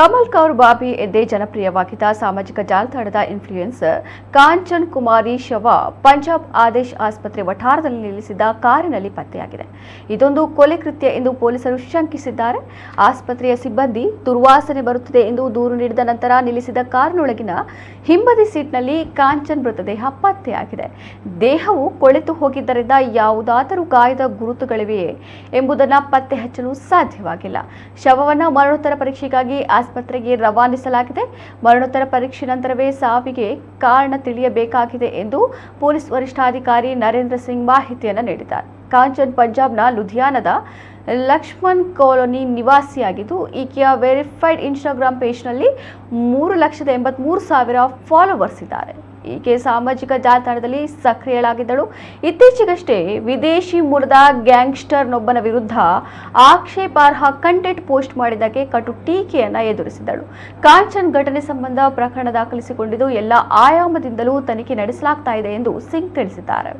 ಕಮಲ್ ಕೌರ್ ಬಾಬಿ ಎಂದೇ ಜನಪ್ರಿಯವಾಗಿದ್ದ ಸಾಮಾಜಿಕ ಜಾಲತಾಣದ ಇನ್ಫ್ಲೂಯೆನ್ಸರ್ ಕಾಂಚನ್ ಕುಮಾರಿ ಶವ ಪಂಜಾಬ್ ಆದೇಶ್ ಆಸ್ಪತ್ರೆ ವಠಾರದಲ್ಲಿ ನಿಲ್ಲಿಸಿದ್ದ ಕಾರಿನಲ್ಲಿ ಪತ್ತೆಯಾಗಿದೆ. ಇದೊಂದು ಕೊಲೆ ಕೃತ್ಯ ಎಂದು ಪೊಲೀಸರು ಶಂಕಿಸಿದ್ದಾರೆ. ಆಸ್ಪತ್ರೆಯ ಸಿಬ್ಬಂದಿ ದುರ್ವಾಸನೆ ಬರುತ್ತಿದೆ ಎಂದು ದೂರು ನೀಡಿದ ನಂತರ ನಿಲ್ಲಿಸಿದ ಕಾರಿನೊಳಗಿನ ಹಿಂಬದಿ ಸೀಟ್ನಲ್ಲಿ ಕಾಂಚನ್ ಮೃತದೇಹ ಪತ್ತೆಯಾಗಿದೆ. ದೇಹವು ಕೊಳೆತು ಹೋಗಿದ್ದರಿಂದ ಯಾವುದಾದರೂ ಗಾಯದ ಗುರುತುಗಳಿವೆಯೇ ಎಂಬುದನ್ನು ಪತ್ತೆ ಹಚ್ಚಲು ಸಾಧ್ಯವಾಗಿಲ್ಲ. ಶವವನ್ನು ಮರಣೋತ್ತರ ಪರೀಕ್ಷೆಗಾಗಿ ಆಸ್ಪತ್ರೆಗೆ ರವಾನಿಸಲಾಗಿದೆ. ಮರಣೋತ್ತರ ಪರೀಕ್ಷೆ ನಂತರವೇ ಸಾವಿಗೆ ಕಾರಣ ತಿಳಿಯಬೇಕಾಗಿದೆ ಎಂದು ಪೊಲೀಸ್ ವರಿಷ್ಠಾಧಿಕಾರಿ ನರೇಂದ್ರ ಸಿಂಗ್ ಮಾಹಿತಿಯನ್ನು ನೀಡಿದ್ದಾರೆ. ಕಾಂಚನ್, ಪಂಜಾಬ್ನ ಲುಧಿಯಾನದ ಲಕ್ಷ್ಮಣ್ ಕಾಲೋನಿ ನಿವಾಸಿಯಾಗಿದ್ದು, ಈಕೆಯ ವೆರಿಫೈಡ್ ಇನ್ಸ್ಟಾಗ್ರಾಮ್ ಪೇಜ್ನಲ್ಲಿ ಮೂರು ಲಕ್ಷದ ಎಂಬತ್ಮೂರು ಸಾವಿರ ಫಾಲೋವರ್ಸ್ ಇದ್ದಾರೆ. ಈಕೆ ಸಾಮಾಜಿಕ ಜಾಲತಾಣದಲ್ಲಿ ಸಕ್ರಿಯಳಾಗಿದ್ದಳು. ಇತ್ತೀಚೆಗಷ್ಟೇ ವಿದೇಶಿ ಮೂಲದ ಗ್ಯಾಂಗ್ಸ್ಟರ್ನೊಬ್ಬನ ವಿರುದ್ಧ ಆಕ್ಷೇಪಾರ್ಹ ಕಂಟೆಂಟ್ ಪೋಸ್ಟ್ ಮಾಡಿದ್ದಕ್ಕೆ ಕಟು ಟೀಕೆಯನ್ನು ಎದುರಿಸಿದಳು ಕಾಂಚನ್ ಘಟನೆ ಸಂಬಂಧ ಪ್ರಕರಣ ದಾಖಲಿಸಿಕೊಂಡಿದ್ದು, ಎಲ್ಲ ಆಯಾಮದಿಂದಲೂ ತನಿಖೆ ನಡೆಸಲಾಗ್ತಾ ಇದೆ ಎಂದು ಸಿಂಗ್ ತಿಳಿಸಿದ್ದಾರೆ.